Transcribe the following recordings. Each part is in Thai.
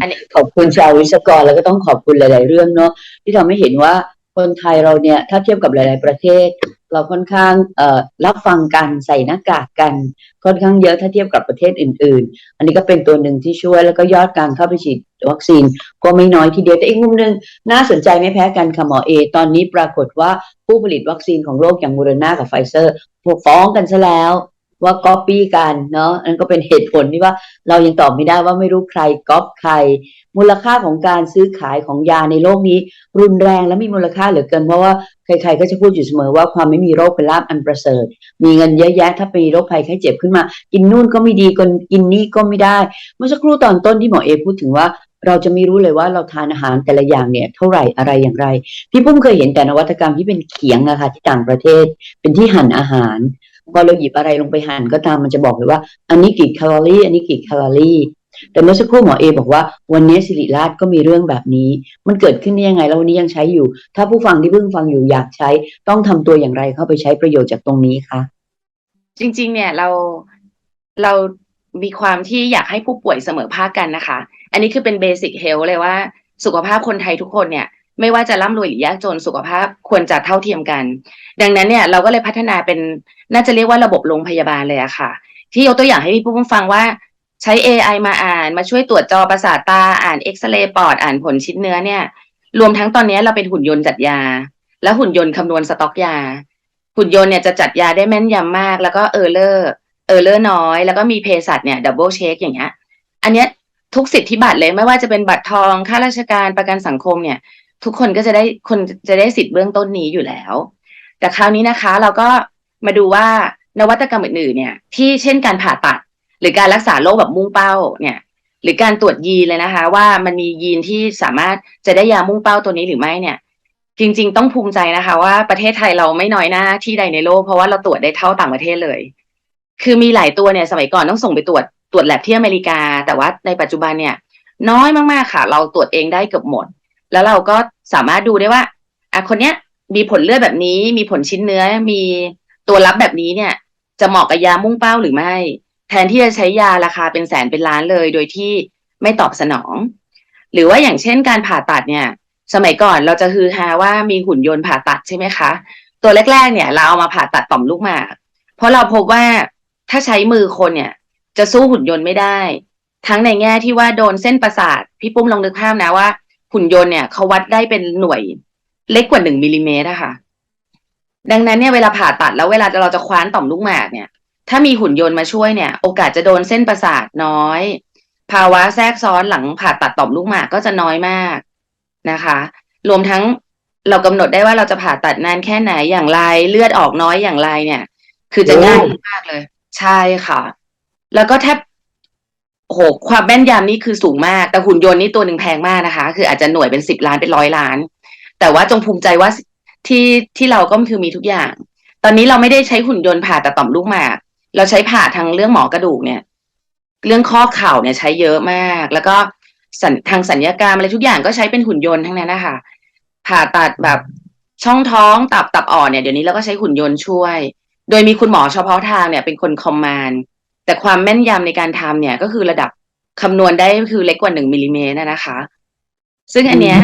อันนี้ขอบคุณชาววิศวกรแล้วก็ต้องขอบคุณหลาย ๆ เรื่องเนาะที่ทำให้เห็นว่าคนไทยเราเนี่ยถ้าเทียบกับหลาย ๆ ประเทศ เราค่อนข้างเอ่อรับฟังกันใส่หน้ากากกันค่อนข้างเยอะถ้าเทียบกับประเทศอื่น ๆ อันนี้ก็เป็นตัวหนึ่งที่ช่วยแล้วก็ยอดการเข้าไปฉีดวัคซีนก็ไม่น้อยทีเดียวแต่อีกมุมหนึ่งน่าสนใจไม่แพ้กันค่ะหมอเอตอนนี้ปรากฏว่าผู้ผลิตวัคซีนของโลกอย่างโมเดอร์นากับไฟเซอร์ฟ้องกันซะแล้ว ว่าก๊อปปี้กันเนาะอันนก็เป็นเหตุผลที่ว่าเรายังตอบไม่ได้ว่าไม่รู้ใครก๊อปใคร มูลค่าของการซื้อขายของยาในโลกนี้ รุนแรงและมีมูลค่าเหลือเกินเพราะว่าใครๆก็จะพูดอยู่เสมอว่าความไม่มีโรคเป็นลาภอันประเสริฐ มีเงินเยอะแยะถ้ามีโรคภัยไข้เจ็บขึ้นมา กินนู่นก็ไม่ดีกินนี่ก็ไม่ได้ เมื่อสักครู่ตอนต้นที่หมอเอพูดถึงว่าเราจะไม่รู้เลยว่าเราทานอาหารแต่ละอย่างเนี่ยเท่าไหร่อะไรอย่างไร พี่ปุ้มเคยเห็นแต่นวัตกรรมที่เป็นเขียงอะค่ะที่ต่างประเทศ เป็นที่หั่นอาหาร พอเราหยิบอะไรลงไปหั่นก็ตามมันจะบอกเลยว่า อันนี้กี่แคลอรี่ อันนี้กี่แคลอรี่แต่เมื่อสักครู่หมอเอบอกว่าวันนี้สิริราชก็มีเรื่องแบบนี้ มันเกิดขึ้นได้ยังไงแล้ววันนี้ยังใช้อยู่ ถ้าผู้ฟังที่เพิ่งฟังอยู่อยากใช้ ต้องทำตัวอย่างไรเข้าไปใช้ประโยชน์จากตรงนี้คะจริง ๆ เนี่ยเราเรามีความที่อยากให้ผู้ป่วยเสมอภาคกันนะคะ อันนี้คือเป็นเบสิกเฮลเลยว่า สุขภาพคนไทยทุกคนเนี่ย ไม่ว่าจะร่ำรวยหรือยากจนสุขภาพควรจะเท่าเทียมกัน ดังนั้นเนี่ยเราก็เลยพัฒนาเป็นน่าจะเรียกว่าระบบโรงพยาบาลเลยอะค่ะ ที่ยกตัวอย่างให้พี่ผู้ฟังว่าใช้ AI มาอ่านมาช่วยตรวจจอประสาทตาอ่านเอ็กซเรย์ปอดอ่านผลชิ้นเนื้อเนี่ย รวมทั้งตอนนี้เราเป็นหุ่นยนต์จัดยา และหุ่นยนต์คำนวณสต็อกยา หุ่นยนต์เนี่ยจะจัดยาได้แม่นยำมาก แล้วก็เออร์เลอร์เออร์เลอร์น้อย แล้วก็มีเภสัชเนี่ยดับเบิลเช็คอย่างเงี้ยอันเนี้ยทุกสิทธิบัตรเลยไม่ว่าจะเป็นบัตรทองข้าราชการประกันสังคมเนี่ย ทุกคนก็จะได้คนจะได้สิทธิ์เบื้องต้นนี้อยู่แล้ว แต่คราวนี้นะคะ เราก็มาดูว่านวัตกรรมอื่นๆเนี่ย ที่เช่นการผ่าตัด หรือการรักษาโรคแบบมุ่งเป้าเนี่ยหรือการตรวจยีนเลยนะคะ ว่ามันมียีนที่สามารถจะได้ยามุ่งเป้าตัวนี้หรือไม่เนี่ย จริง ๆ ต้องภูมิใจนะคะ ว่าประเทศไทยเราไม่น้อยหน้าที่ใดในโลกเพราะว่าเราตรวจได้เท่าต่างประเทศเลย คือมีหลายตัวเนี่ยสมัยก่อนต้องส่งไปตรวจตรวจแลบที่อเมริกา แต่ว่าในปัจจุบันเนี่ย น้อยมากๆค่ะ เราตรวจเองได้เกือบหมด แล้วเราก็สามารถดูได้ว่าอะคนเนี้ยมีผลเลือดแบบนี้ มีผลชิ้นเนื้อ มีตัวรับแบบนี้เนี่ย จะเหมาะกับยามุ่งเป้าหรือไม่ แทนที่จะใช้ยาราคาเป็นแสนเป็นล้านเลย โดยที่ไม่ตอบสนอง หรือว่าอย่างเช่นการผ่าตัดเนี่ย สมัยก่อนเราจะฮือฮาว่ามีหุ่นยนต์ผ่าตัดใช่ไหมคะ ตัวแรก ๆ เนี่ย เราเอามาผ่าตัดต่อมลูกหมาก เพราะเราพบว่าถ้าใช้มือคนเนี่ย จะสู้หุ่นยนต์ไม่ได้ ทั้งในแง่ที่ว่าโดนเส้นประสาทพี่ปุ้มลองนึกภาพนะว่า หุ่นยนต์เนี่ยเขาวัดได้เป็นหน่วยเล็กกว่าหนึ่งมิลลิเมตรอะค่ะ ดังนั้นเนี่ยเวลาผ่าตัดแล้วเวลาเราจะคว้านต่อมลูกหมากเนี่ย ถ้ามีหุ่นยนต์มาช่วยเนี่ย โอกาสจะโดนเส้นประสาทน้อย ภาวะแทรกซ้อนหลังผ่าตัดต่อมลูกหมากก็จะน้อยมากนะคะ รวมทั้งเรากำหนดได้ว่าเราจะผ่าตัดนานแค่ไหนอย่างไรเลือดออกน้อยอย่างไรเนี่ย คือจะง่ายมากเลย ใช่ค่ะ แล้วก็แทบ โหความแม่นยำนี่คือสูงมาก แต่หุ่นยนต์นี่ตัวหนึ่งแพงมากนะคะ คืออาจจะหน่วยเป็นสิบล้านเป็นร้อยล้าน แต่ว่าจงภูมิใจว่าที่ที่เราก็คือมีทุกอย่าง ตอนนี้เราไม่ได้ใช้หุ่นยนต์ผ่าแต่ต่อมลูกหมาก เราใช้ผ่าทางเรื่องหมอกระดูกเนี่ย เรื่องข้อเข่าเนี่ยใช้เยอะมาก แล้วก็ทางสัญญกรรมอะไรทุกอย่างก็ใช้เป็นหุ่นยนต์ทั้งนั้นนะคะผ่าตัดแบบช่องท้องตับตับอ่อนเนี่ยเดี๋ยวนี้เราก็ใช้หุ่นยนต์ช่วย โดยมีคุณหมอเฉพาะทางเนี่ยเป็นคนคอมมานด์ แต่ความแม่นยำในการทำเนี่ย ก็คือระดับคำนวณได้คือเล็กกว่าหนึ่งมิลลิเมตรนะคะ ซึ่งอันเนี้ย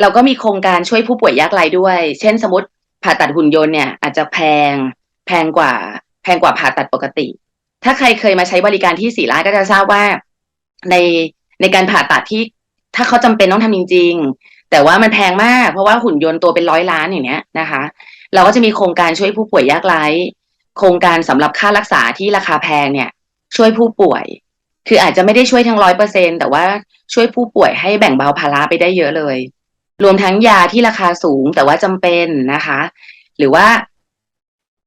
เราก็มีโครงการช่วยผู้ป่วยยากไร้ด้วย เช่นสมมติผ่าตัดหุ่นยนต์เนี่ย อาจจะแพง แพงกว่า แพงกว่าผ่าตัดปกติ ถ้าใครเคยมาใช้บริการที่ศรีราชก็จะทราบว่าในในการผ่าตัดที่ ถ้าเขาจำเป็นต้องทำจริง ๆ แต่ว่ามันแพงมาก เพราะว่าหุ่นยนต์ตัวเป็นร้อยล้านอย่างเนี้ยนะคะ เราก็จะมีโครงการช่วยผู้ป่วยยากไร้ โครงการสำหรับค่ารักษาที่ราคาแพงเนี่ย ช่วยผู้ป่วย คืออาจจะไม่ได้ช่วยทั้งร้อยเปอร์เซ็นแต่ว่าช่วยผู้ป่วยให้แบ่งเบาภาระไปได้เยอะเลย รวมทั้งยาที่ราคาสูงแต่ว่าจำเป็นนะคะ หรือว่า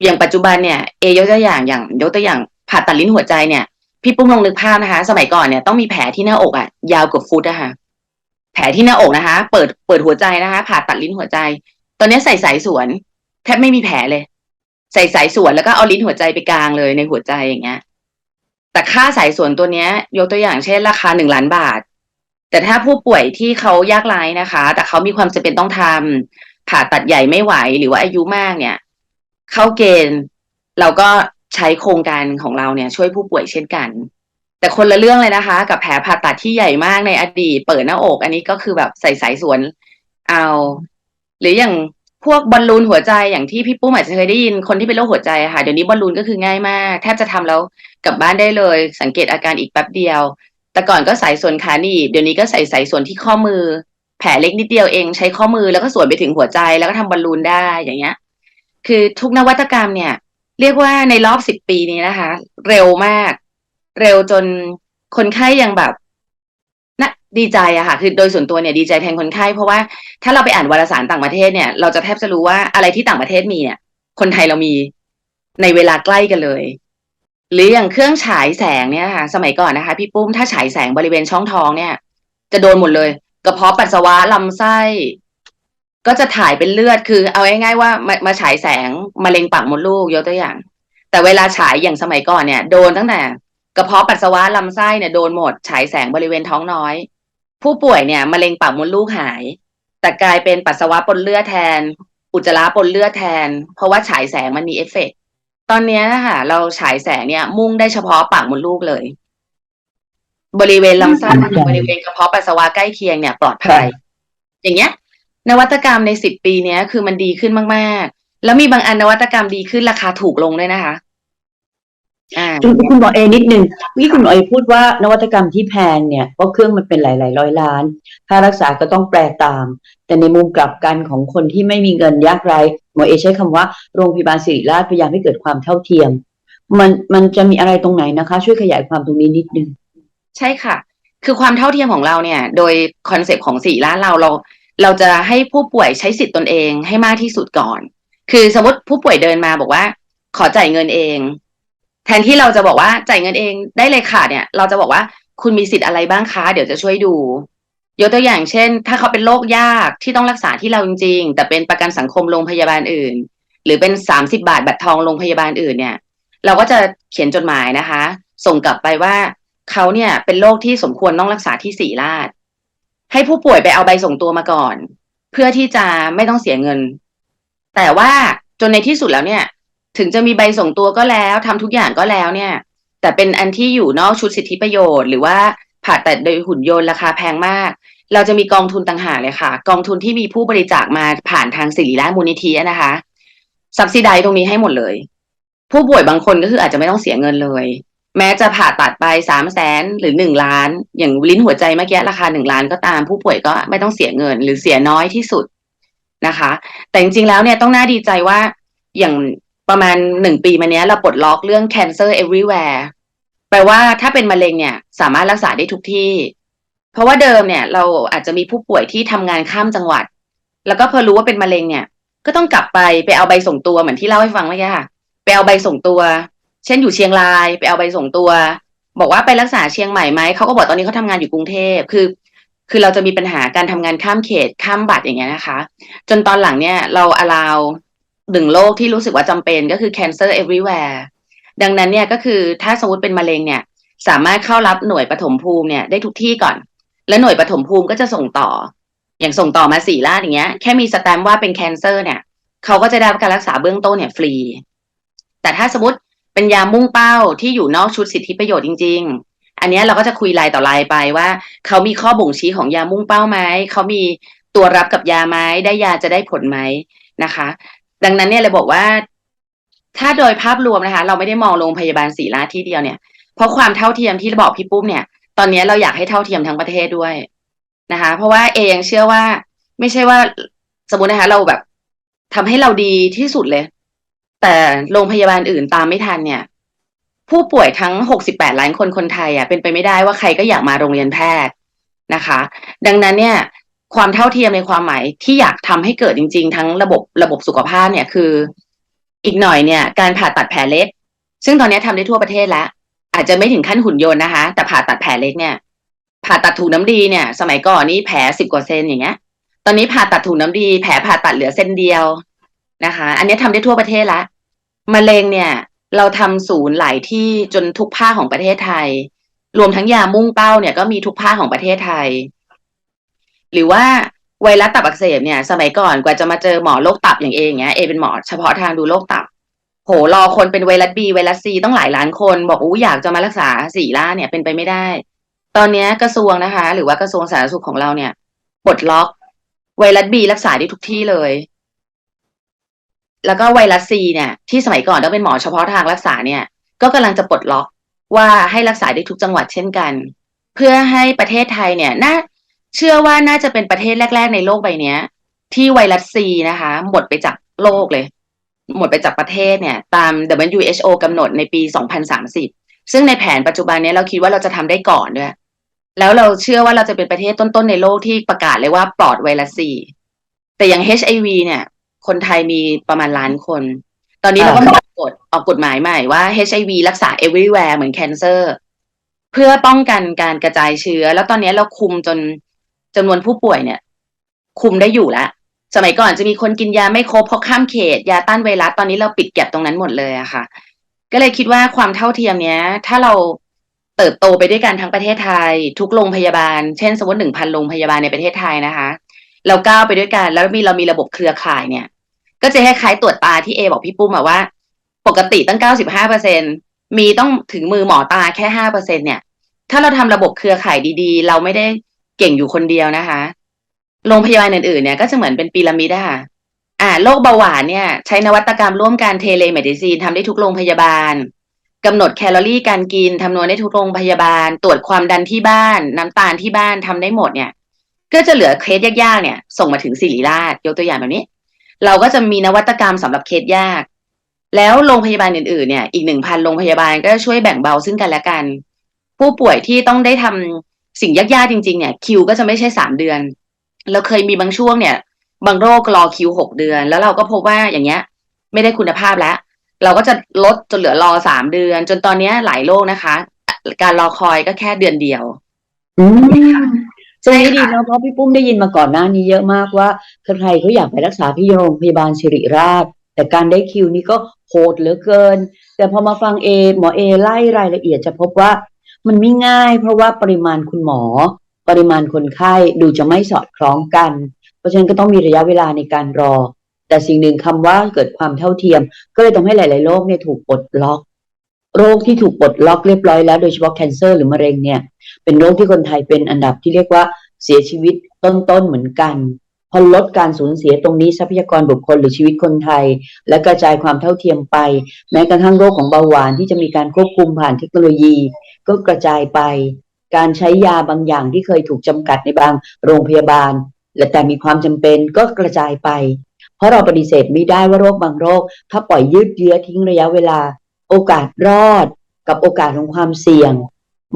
อย่างปัจจุบันเนี่ยเอยกตัวอย่างอย่างยกตัวอย่างผ่าตัดลิ้นหัวใจเนี่ย พี่ปุ้มลองนึกภาพนะคะ สมัยก่อนเนี่ยต้องมีแผลที่หน้าอกอะ่ะ ยาวเกือบฟุตอะค่ะแผลที่หน้าอกนะคะ เปิดเปิดหัวใจนะคะ ผ่าตัดลิ้นหัวใจ ตอนนี้ใส่สายสวน แทบไม่มีแผลเลย ใส่สายสวนแล้วก็เอาลิ้นหัวใจไปกลางเลยในหัวใจอย่างเงี้ย แต่ค่าสายสวนตัวเนี้ย ยกตัวอย่างเช่น ราคาหนึ่งล้านบาท แต่ถ้าผู้ป่วยที่เขายากไร้นะคะ แต่เขามีความจำเป็นต้องทำผ่าตัดใหญ่ไม่ไหวหรือว่าอายุมากเนี่ย เข้าเกณฑ์เราก็ใช้โครงการของเราเนี่ย ช่วยผู้ป่วยเช่นกันแต่แต่คนละเรื่องเลยนะคะ กับแผลผ่าตัดที่ใหญ่มากในอดีตเปิดหน้าอก อันนี้ก็คือแบบใส่สายสวนเอา หรืออย่าง พวกบอลลูนหัวใจอย่างที่พี่ปุ้มอาจจะเคยได้ยินคนที่เป็นโรคหัวใจค่ะเดี๋ยวนี้บอลลูนก็คือง่ายมากแทบจะทำแล้วกลับบ้านได้เลย สังเกตอาการอีกแป๊บเดียว แต่ก่อนก็ใส่ส่วนขาหนีบเดี๋ยวนี้ก็ใส่ใส่ส่วนที่ข้อมือ แผลเล็กนิดเดียวเองใช้ข้อมือแล้วก็ส่วนไปถึงหัวใจแล้วก็ทำบอลลูนได้อย่างเงี้ย คือทุกนวัตกรรมเนี่ย เรียกว่าในรอบสิบปีนี้นะคะ เร็วมาก เร็วจนคนไข้ยังแบบ ดีใจอะค่ะคือโดยส่วนตัวเนี่ยดีใจแทนคนไข้เพราะว่าถ้าเราไปอ่านวารสารต่างประเทศเนี่ย เราจะแทบจะรู้ว่าอะไรที่ต่างประเทศมีเนี่ย คนไทยเรามีในเวลาใกล้กันเลย หรืออย่างเครื่องฉายแสงเนี่ยค่ะ สมัยก่อนนะคะ พี่ปุ้มถ้าฉายแสงบริเวณช่องท้องเนี่ย จะโดนหมดเลย กระเพาะปัสสาวะลำไส้ ก็จะถ่ายเป็นเลือดคือ เอาง่ายๆว่ามามาฉายแสงมะเร็งปากมดลูกยกตัวอย่าง แต่เวลาฉายอย่างสมัยก่อนเนี่ย โดนตั้งแต่ กระเพาะปัสสาวะลำไส้เนี่ยโดนหมดฉายแสงบริเวณท้องน้อย ผู้ป่วยเนี่ยมะเร็งปากมดลูกหาย แต่กลายเป็นปัสสาวะปนเลือดแทน อุจจาระปนเลือดแทน เพราะว่าฉายแสงมันมีเอฟเฟกต์ตอนนี้นะคะเราฉายแสงเนี่ย มุ่งได้เฉพาะปากมดลูกเลย บริเวณลำไส้บริเวณกระเพาะปัสสาวะใกล้เคียงเนี่ยปลอดภัย อย่างเงี้ย นวัตกรรมในสิบปีเนี้ยคือมันดีขึ้นมาก ๆ แล้วมีบางอันนวัตกรรมดีขึ้นราคาถูกลงด้วยนะคะ คุณคุณหมอเอนิดนึงเมื่อกี้คุณหมอเอพูดว่านวัตกรรมที่แพงเนี่ยเพราะเครื่องมันเป็นหลาย ๆ ร้อยล้านค่ารักษาก็ต้องแปลตาม แต่ในมุมกลับกันของคนที่ไม่มีเงินยากไร้หมอเอใช้คำว่าโรงพยาบาลศิริราชพยายามให้เกิดความเท่าเทียม มันมันจะมีอะไรตรงไหนนะคะ ช่วยขยายความตรงนี้นิดนึง ใช่ค่ะ คือความเท่าเทียมของเราเนี่ย โดยคอนเซปต์ของสี่ล้านเราเรา เราจะให้ผู้ป่วยใช้สิทธิ์ตนเองให้มากที่สุดก่อน คือสมมติผู้ป่วยเดินมาบอกว่า ขอจ่ายเงินเอง แทนที่เราจะบอกว่าจ่ายเงินเองได้เลยค่ะเนี่ย เราจะบอกว่าคุณมีสิทธิ์อะไรบ้างคะเดี๋ยวจะช่วยดูยกตัวอย่างเช่น ถ้าเขาเป็นโรคยากที่ต้องรักษาที่เราจริงๆ แต่เป็นประกันสังคมโรงพยาบาลอื่น หรือเป็นสามสิบาทบัตรทองโรงพยาบาลอื่นเนี่ย เราก็จะเขียนจดหมายนะคะ ส่งกลับไปว่าเขาเนี่ยเป็นโรคที่สมควรต้องรักษาที่ศรีราช ให้ผู้ป่วยไปเอาใบส่งตัวมาก่อน เพื่อที่จะไม่ต้องเสียเงิน แต่ว่าจนในที่สุดแล้วเนี่ย ถึงจะมีใบส่งตัวก็แล้วทำทุกอย่างก็แล้วเนี่ย แต่เป็นอันที่อยู่นอกชุดสิทธิประโยชน์ หรือว่าผ่าตัดโดยหุ่นยนต์ราคาแพงมาก เราจะมีกองทุนต่างหากเลยค่ะ กองทุนที่มีผู้บริจาคมาผ่านทางศิริราชมูลนิธินะคะสับซิไดตรงนี้ให้หมดเลย ผู้ป่วยบางคนก็คืออาจจะไม่ต้องเสียเงินเลย แม้จะผ่าตัดไปสามแสนหรือหนึ่งล้าน อย่างลิ้นหัวใจเมื่อกี้ราคาหนึ่งล้านก็ตาม ผู้ป่วยก็ไม่ต้องเสียเงิน หรือเสียน้อยที่สุดนะคะ แต่จริงๆแล้วเนี่ยต้องน่าดีใจว่าอย่าง ประมาณหนึ่งปีมานี้เราปลดล็อกเรื่อง cancer everywhere แปลว่าถ้าเป็นมะเร็งเนี่ยสามารถรักษาได้ทุกที่ เพราะว่าเดิมเนี่ย เราอาจจะมีผู้ป่วยที่ทำงานข้ามจังหวัด แล้วก็พอรู้ว่าเป็นมะเร็งเนี่ย ก็ต้องกลับไปไปเอาใบส่งตัวเหมือนที่เล่าให้ฟังเมื่อกี้ค่ะไปเอาใบส่งตัว เช่นอยู่เชียงราย ไปเอาใบส่งตัว บอกว่าไปรักษาเชียงใหม่ไหมเขาก็บอกตอนนี้เขาทำงานอยู่กรุงเทพคือ คือเราจะมีปัญหาการทำงานข้ามเขตข้ามบัตรอย่างเงี้ยนะคะ จนตอนหลังเนี่ยเรา allow หนึ่งโรคที่รู้สึกว่าจำเป็นก็คือ cancer everywhere ดังนั้นเนี่ยก็คือถ้าสมมติเป็นมะเร็งเนี่ย สามารถเข้ารับหน่วยปฐมภูมิเนี่ยได้ทุกที่ก่อน และหน่วยปฐมภูมิก็จะส่งต่อ อย่างส่งต่อมาสี่ลาดอย่างเงี้ยแค่มีสแตมว่าเป็น cancer เนี่ยเขาก็จะได้รับการรักษาเบื้องต้นเนี่ยฟรี แต่ถ้าสมมติเป็นยามุ่งเป้าที่อยู่นอกชุดสิทธิประโยชน์จริง ๆ อันนี้เราก็จะคุยรายต่อรายไปว่าเขามีข้อบ่งชี้ของยามุ่งเป้าไหมเขามีตัวรับกับยาไหมได้ยาจะได้ผลไหมนะคะ ดังนั้นเนี่ยเลยบอกว่า ถ้าโดยภาพรวมนะคะ เราไม่ได้มองโรงพยาบาลศรีราชที่เดียวเนี่ย เพราะความเท่าเทียมที่บอกพี่ปุ้มเนี่ย ตอนนี้เราอยากให้เท่าเทียมทั้งประเทศด้วยนะคะ เพราะว่าเอยังเชื่อว่า ไม่ใช่ว่าสมมตินะคะ เราแบบทำให้เราดีที่สุดเลย แต่โรงพยาบาลอื่นตามไม่ทันเนี่ย ผู้ป่วยทั้ง 68 ล้านคนคนไทยอะเป็นไปไม่ได้ว่าใครก็อยากมาโรงเรียนแพทย์นะคะ ดังนั้นเนี่ย ความเท่าเทียมในความหมายที่อยากทำให้เกิดจริง ๆ ทั้งระบบระบบสุขภาพเนี่ยคือ อีกหน่อยเนี่ย การผ่าตัดแผลเล็ก ซึ่งตอนนี้ทำได้ทั่วประเทศแล้ว อาจจะไม่ถึงขั้นหุ่นยนต์นะคะ แต่ผ่าตัดแผลเล็กเนี่ย ผ่าตัดถุงน้ำดีเนี่ย สมัยก่อนนี่แผลสิบกว่าเซนอย่างเงี้ย ตอนนี้ผ่าตัดถุงน้ำดี แผลผ่าตัดเหลือเส้นเดียวนะคะ อันนี้ทำได้ทั่วประเทศละมะเร็งเนี่ย เราทำศูนย์หลายที่จนทุกภาคของประเทศไทย รวมทั้งยามุ่งเป้าเนี่ยก็มีทุกภาคของประเทศไทย หรือว่าไวรัสตับอักเสบเนี่ย สมัยก่อนกว่าจะมาเจอหมอโรคตับอย่างเองเงี้ยเอเป็นหมอเฉพาะทางดูโรคตับ โหรอคนเป็นไวรัสบีไวรัสซีต้องหลายล้านคน บอกอู้อยากจะมารักษาสี่ล่าเนี่ยเป็นไปไม่ได้ ตอนเนี้ยกระทรวงนะคะ หรือว่ากระทรวงสาธารณสุขของเราเนี่ยปลดล็อก ไวรัสบีรักษาได้ทุกที่เลย แล้วก็ไวรัสซีเนี่ย ที่สมัยก่อนต้องเป็นหมอเฉพาะทางรักษาเนี่ย ก็กำลังจะปลดล็อกว่าให้รักษาได้ทุกจังหวัดเช่นกัน เพื่อให้ประเทศไทยเนี่ยน่า เชื่อว่าน่าจะเป็นประเทศแรก ๆ ในโลกใบนี้ที่ไวรัสซีนะคะ หมดไปจากโลกเลย หมดไปจากประเทศเนี่ย ตาม WHO กำหนดในปี 2030 ซึ่งในแผนปัจจุบันนี้เราคิดว่าเราจะทำได้ก่อนด้วย แล้วเราเชื่อว่าเราจะเป็นประเทศต้น ๆ ในโลกที่ประกาศเลยว่าปลอดไวรัสซีแต่อย่าง HIV เนี่ย คนไทยมีประมาณล้านคน ตอนนี้เราก็มีกฎออกกฎหมายใหม่ว่า HIV รักษา everywhere เหมือน cancer เพื่อป้องกันการกระจายเชื้อ แล้วตอนนี้เราคุมจน จำนวนผู้ป่วยเนี่ย คุมได้อยู่แล้วสมัยก่อนจะมีคนกินยาไม่ครบเพราะข้ามเขต ยาต้านไวรัสตอนนี้เราปิดเก็บตรงนั้นหมดเลยอะค่ะ ก็เลยคิดว่าความเท่าเทียมเนี้ย ถ้าเราเติบโตไปด้วยกันทั้งประเทศไทย ทุกโรงพยาบาล เช่น สมมติหนึ่งพันโรงพยาบาลในประเทศไทยนะคะ เราก้าวไปด้วยกันแล้วมีเรามีระบบเครือข่ายเนี่ย ก็จะคล้ายๆตรวจตาที่เอบอกพี่ปุ้มว่า ปกติตั้งเก้าสิบห้าเปอร์เซ็นมีต้องถึงมือหมอตาแค่ห้าเปอร์เซ็นเนี่ย ถ้าเราทำระบบเครือข่ายดีๆ เราไม่ได้ เก่งอยู่คนเดียวนะคะ โรงพยาบาลอื่นๆเนี่ยก็จะเหมือนเป็นพีระมิดอะค่ะ อ่าโรคเบาหวานเนี่ย ใช้นวัตกรรมร่วมกันเทเลเมดิซีนทำได้ทุกโรงพยาบาลกำหนดแคลอรี่การกินทำนวนได้ทุกโรงพยาบาล ตรวจความดันที่บ้าน น้ำตาลที่บ้านทำได้หมดเนี่ย ก็จะเหลือเคสยากๆเนี่ย ส่งมาถึงศิริราชยกตัวอย่างแบบนี้ เราก็จะมีนวัตกรรมสำหรับเคสยาก แล้วโรงพยาบาลอื่นๆเนี่ยอีกหนึ่งพันโรงพยาบาลก็ช่วยแบ่งเบาซึ่งกันและกัน ผู้ป่วยที่ต้องได้ทำ สิ่งยากๆจริงๆเนี่ยคิวก็จะไม่ใช่สามเดือน เราเคยมีบางช่วงเนี่ย บางโรครอคิวหกเดือน แล้วเราก็พบว่าอย่างเงี้ย ไม่ได้คุณภาพแล้ว เราก็จะลดจนเหลือรอสามเดือน จนตอนเนี้ยหลายโรคนะคะ การรอคอยก็แค่เดือนเดียวอืมใช่ใช่ค่ะดีเนาะเพราะพี่ปุ้มได้ยินมาก่อนหน้านี้เยอะมากว่าใครๆเขาอยากไปรักษาที่โรงพยาบาลสิริราช แต่การได้คิวนี่ก็โหดเหลือเกิน แต่พอมาฟังเอหมอเอไล่รายละเอียดจะพบว่า มันไม่ง่าย เพราะว่าปริมาณคุณหมอ ปริมาณคนไข้ดูจะไม่สอดคล้องกัน เพราะฉะนั้นก็ต้องมีระยะเวลาในการรอ แต่สิ่งหนึ่งคำว่าเกิดความเท่าเทียม ก็เลยทำให้หลาย ๆ โรคเนี่ยถูกปลดล็อก โรคที่ถูกปลดล็อกเรียบร้อยแล้วโดยเฉพาะแคนเซอร์หรือมะเร็งเนี่ย เป็นโรคที่คนไทยเป็นอันดับที่เรียกว่าเสียชีวิตต้น ๆ เหมือนกันพอลดการสูญเสียตรงนี้ทรัพยากรบุคคลหรือชีวิตคนไทย และกระจายความเท่าเทียมไป แม้กระทั่งโรคของเบาหวานที่จะมีการควบคุมผ่านเทคโนโลยี ก็กระจายไป การใช้ยาบางอย่างที่เคยถูกจำกัดในบางโรงพยาบาล และแต่มีความจำเป็นก็กระจายไป เพราะเราปฏิเสธไม่ได้ว่าโรคบางโรค ถ้าปล่อยยืดเยื้อทิ้งระยะเวลา โอกาสรอด กับโอกาสของความเสี่ยง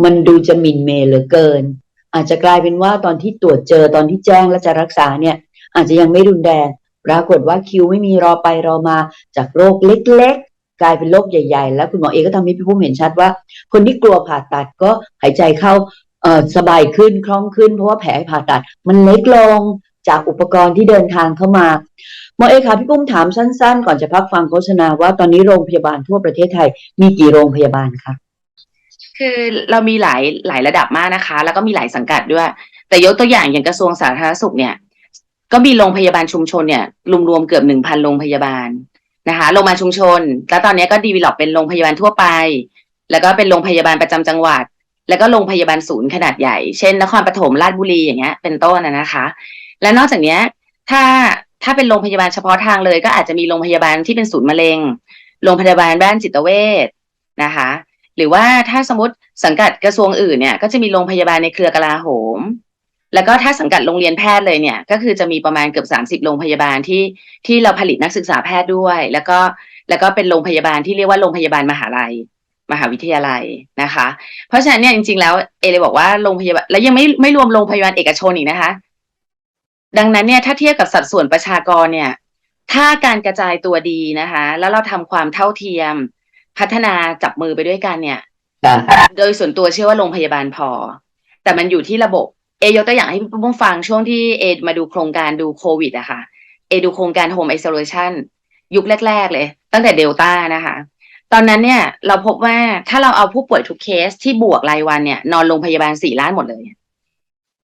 มันดูจะมินเมเหลือเกิน อาจจะกลายเป็นว่าตอนที่ตรวจเจอตอนที่แจ้งและจะรักษาเนี่ย อาจจะยังไม่รุนแรงปรากฏว่าคิวไม่มีรอไปรอมาจากโรคเล็ก กลายเป็นโรคใหญ่ ๆ แล้วคุณหมอเองก็ทำให้พี่พุ่มเห็นชัดว่า คนที่กลัวผ่าตัดก็หายใจเข้าเออสบายขึ้นคล่องขึ้น เพราะว่าแผลผ่าตัด มันเล็กลงจากอุปกรณ์ที่เดินทางเข้ามาหมอเอกค่ะพี่ปุ้มถามสั้นๆ ก่อนจะพักฟังโฆษณาว่าตอนนี้โรงพยาบาลทั่วประเทศไทยมีกี่โรงพยาบาลคะคือเรามีหลายหลายระดับมากนะคะ แล้วก็มีหลายสังกัดด้วย แต่ยกตัวอย่างอย่างกระทรวงสาธารณสุขเนี่ย ก็มีโรงพยาบาลชุมชนเนี่ยรวมๆเกือบหนึ่งพันโรงพยาบาล นะคะโรงพยาบาลชุมชน แล้วตอนนี้ก็ดีวิลอปเป็นโรงพยาบาลทั่วไป แล้วก็เป็นโรงพยาบาลประจำจังหวัด แล้วก็โรงพยาบาลศูนย์ขนาดใหญ่ เช่น นครปฐมราชบุรีอย่างเงี้ย เป็นต้นนะนะคะ และนอกจากนี้ถ้าถ้าเป็นโรงพยาบาลเฉพาะทางเลย ก็อาจจะมีโรงพยาบาลที่เป็นศูนย์มะเร็ง โรงพยาบาลบ้านจิตเวชนะคะ หรือว่าถ้าสมมติสังกัดกระทรวงอื่นเนี่ย ก็จะมีโรงพยาบาลในเครือกลาโหม แล้วก็ถ้าสังกัดโรงเรียนแพทย์เลยเนี่ย ก็คือจะมีประมาณเกือบสามสิบโรงพยาบาลที่ที่เราผลิตนักศึกษาแพทย์ด้วย แล้วก็แล้วก็เป็นโรงพยาบาลที่เรียกว่าโรงพยาบาลมหาลัย มหาวิทยาลัยนะคะ เพราะฉะนั้นเนี่ยจริง ๆ แล้วเอเลยบอกว่าโรงพยาบาลแล้วยังไม่ไม่รวมโรงพยาบาลเอกชนอีกนะคะ ดังนั้นเนี่ยถ้าเทียบกับสัดส่วนประชากรเนี่ย ถ้าการกระจายตัวดีนะคะ แล้วเราทำความเท่าเทียม พัฒนาจับมือไปด้วยกันเนี่ย โดยส่วนตัวเชื่อว่าโรงพยาบาลพอ แต่มันอยู่ที่ระบบ เอยกตัวอย่างให้พี่ปุ้มฟังช่วงที่เอมาดูโครงการดูโควิดอะค่ะ เอดูโครงการ Home Isolation ยุคแรก ๆ เลย ตั้งแต่เดลต้านะคะ ตอนนั้นเนี่ยเราพบว่าถ้าเราเอาผู้ป่วยทุกเคสที่บวกรายวันเนี่ย นอนโรงพยาบาลสี่ล้านหมดเลย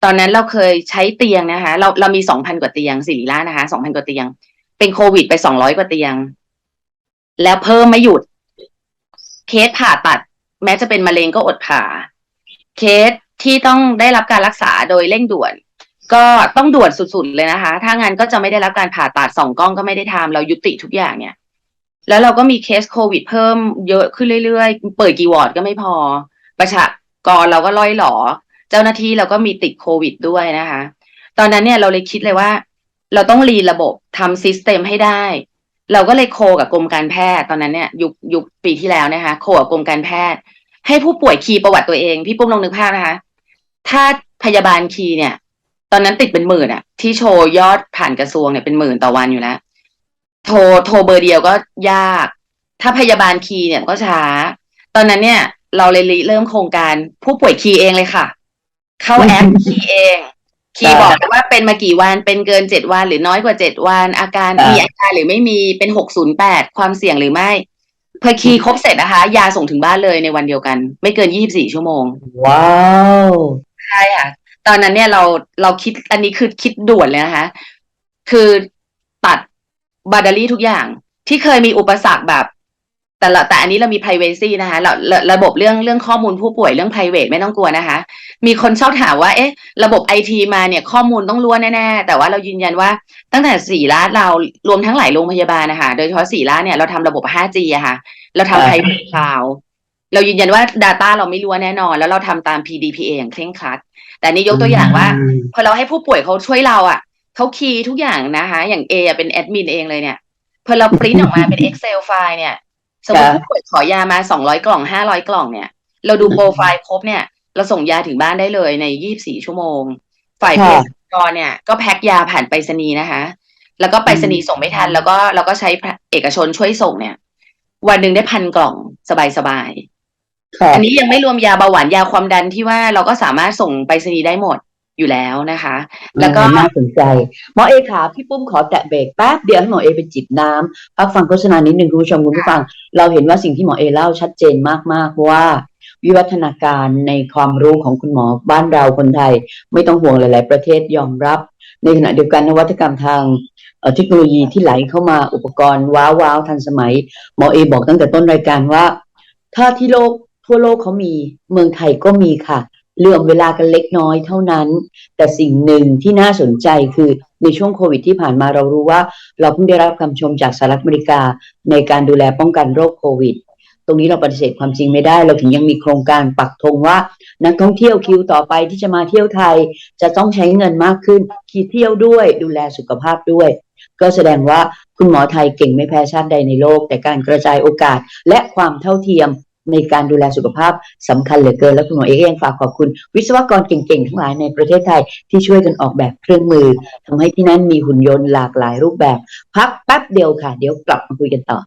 ตอนนั้นเราเคยใช้เตียงนะคะ เราเรามีสองพันกว่าเตียงสี่ล้านนะคะสองพันกว่าเตียง เป็นโควิดไปสองร้อยกว่าเตียง แล้วเพิ่มไม่หยุด เคสผ่าตัด แม้จะเป็นมะเร็งก็อดผ่า เคส ที่ต้องได้รับการรักษาโดยเร่งด่วน ก็ต้องด่วนสุดๆเลยนะคะ ถ้างั้นก็จะไม่ได้รับการผ่าตัดสองกล้องก็ไม่ได้ทำเรายุติทุกอย่างเนี่ย แล้วเราก็มีเคสโควิดเพิ่มเยอะขึ้นเรื่อยๆ เปิดกี่วอร์ดก็ไม่พอ ประชากรเราก็ล่อยหลอ เจ้าหน้าที่เราก็มีติดโควิดด้วยนะคะ ตอนนั้นเนี่ยเราเลยคิดเลยว่า เราต้องรีระบบทำซิสเต็มให้ได้ เราก็เลยโคกับกรมการแพทย์ตอนนั้นเนี่ยยุคยุคปีที่แล้วนะคะ โคกับกรมการแพทย์ ให้ผู้ป่วยคีย์ประวัติตัวเอง พี่ปุ้มลองนึกภาพนะคะ ถ้าพยาบาลคีย์เนี่ย ตอนนั้นติดเป็นหมื่นอะที่โชว์ยอดผ่านกระทรวงเนี่ยเป็นหมื่นต่อวันอยู่แล้ว โทรโทรเบอร์เดียวก็ยาก ถ้าพยาบาลคีย์เนี่ยก็ช้า ตอนนั้นเนี่ย เราเลยริเริ่มโครงการผู้ป่วยคีย์เองเลยค่ะ เข้าแอปคีย์เอง คีย์บอกว่าเป็นมากี่วันเป็นเกินเจ็ดวันหรือน้อยกว่าเจ็ดวัน อาการอ่ามีมีอาการหรือไม่มีเป็นหกศูนย์แปดความเสี่ยงหรือไม่พอคีย์ครบเสร็จนะคะ ยาส่งถึงบ้านเลยในวันเดียวกัน ไม่เกินยี่บสี่ชั่วโมง ว้าว ใช่ค่ะ ตอนนั้นเนี่ยเราเราคิดอันนี้คือคิดด่วนเลยนะคะ คือตัดบาดารี่ทุกอย่างที่เคยมีอุปสรรคแบบ แต่ละแต่อันนี้เรามี privacy นะคะเราระระบบเรื่องเรื่องข้อมูลผู้ป่วยเรื่อง private ไม่ต้องกลัวนะคะ มีคนชอบถามว่า เอ๊ะ ระบบไอทีมาเนี่ยข้อมูลต้องล้วนแน่ๆ แต่ว่าเรายืนยันว่าตั้งแต่สี่ล้านเรารวมทั้งหลายโรงพยาบาลนะคะโดยเฉพาะสี่ล้านเนี่ยเราทำระบบ 5G อะค่ะ เราทำอ่า private cloud เรายืนยันว่า Data เราไม่ล้วนแน่นอน แล้วเราทำตาม PDPA อย่างเคร่งครัด แต่นี่ยกตัวอย่างว่า พอเราให้ผู้ป่วยเขาช่วยเราอะเขาคีย์ทุกอย่างนะคะ อย่างเอเป็นแอดมินเองเลยเนี่ยพอเราปริ้นออกมาเป็น Excel ไฟล์เนี่ย สมมติค่ะผู้ป่วยขอยามาสองร้อยกล่องห้าร้อยกล่องเนี่ย เราดูโปรไฟล์ครบเนี่ย เราส่งยาถึงบ้านได้เลยในยี่บสี่ชั่วโมง ฝ่ายเภค่ะสัชกรเนี่ย ก็แพ็คยาผ่านไปรษณีย์นะคะ แล้วก็ไปรษณีย์ส่งไม่ทัน แล้วก็เราก็ใช้เอกชนช่วยส่งเนี่ย วันหนึ่งได้พันกล่องสบายๆค่ะ อันนี้ยังไม่รวมยาเบาหวานยาความดันที่ว่าเราก็สามารถส่งไปรษณีย์ได้หมดอยู่แล้วนะคะ แล้วก็อืมน่าสนใจหมอเอขาพี่ปุ้มขอแตะเบรกแป๊บเดียวให้หมอเอไปจิบน้ำพักฟังโฆษณานิดนึงคุณผู้ชมคุณผู้ฟัง เราเห็นว่าสิ่งที่หมอเอเล่าชัดเจนมากๆเพราะว่าวิวัฒนาการในความรู้ของคุณหมอบ้านเราคนไทย ไม่ต้องห่วงหลาย ๆ ประเทศยอมรับ ในขณะเดียวกันนวัตกรรมทางเอ่อเทคโนโลยีที่ไหลเข้ามาอุปกรณ์ว้าวว้าวทันสมัยหมอเอบอกตั้งแต่ต้นรายการว่า ถ้าที่โลก ทั่วโลกเขามีเมืองไทยก็มีค่ะเลื่อมเวลากันเล็กน้อยเท่านั้น แต่สิ่งหนึ่งที่น่าสนใจคือในช่วงโควิดที่ผ่านมาเรารู้ว่า เราเพิ่งได้รับคำชมจากสหรัฐอเมริกา ในการดูแลป้องกันโรคโควิด ตรงนี้เราปฏิเสธความจริงไม่ได้ เราถึงยังมีโครงการปักธงว่า นักท่องเที่ยวคิวต่อไปที่จะมาเที่ยวไทย จะต้องใช้เงินมากขึ้นขี่เที่ยวด้วยดูแลสุขภาพด้วย ก็แสดงว่าคุณหมอไทยเก่งไม่แพ้ชาติใดในโลก แต่การกระจายโอกาสและความเท่าเทียม ในการดูแลสุขภาพสำคัญเหลือเกิน และคุณหมอเอกยังฝากขอบคุณ วิศวกรเก่งๆ ทั้งหลายในประเทศไทยที่ช่วยกันออกแบบเครื่องมือทำให้ที่นั่นมีหุ่นยนต์หลากหลายรูปแบบ พักแป๊บเดียวค่ะ เดี๋ยวกลับมาคุยกันต่อ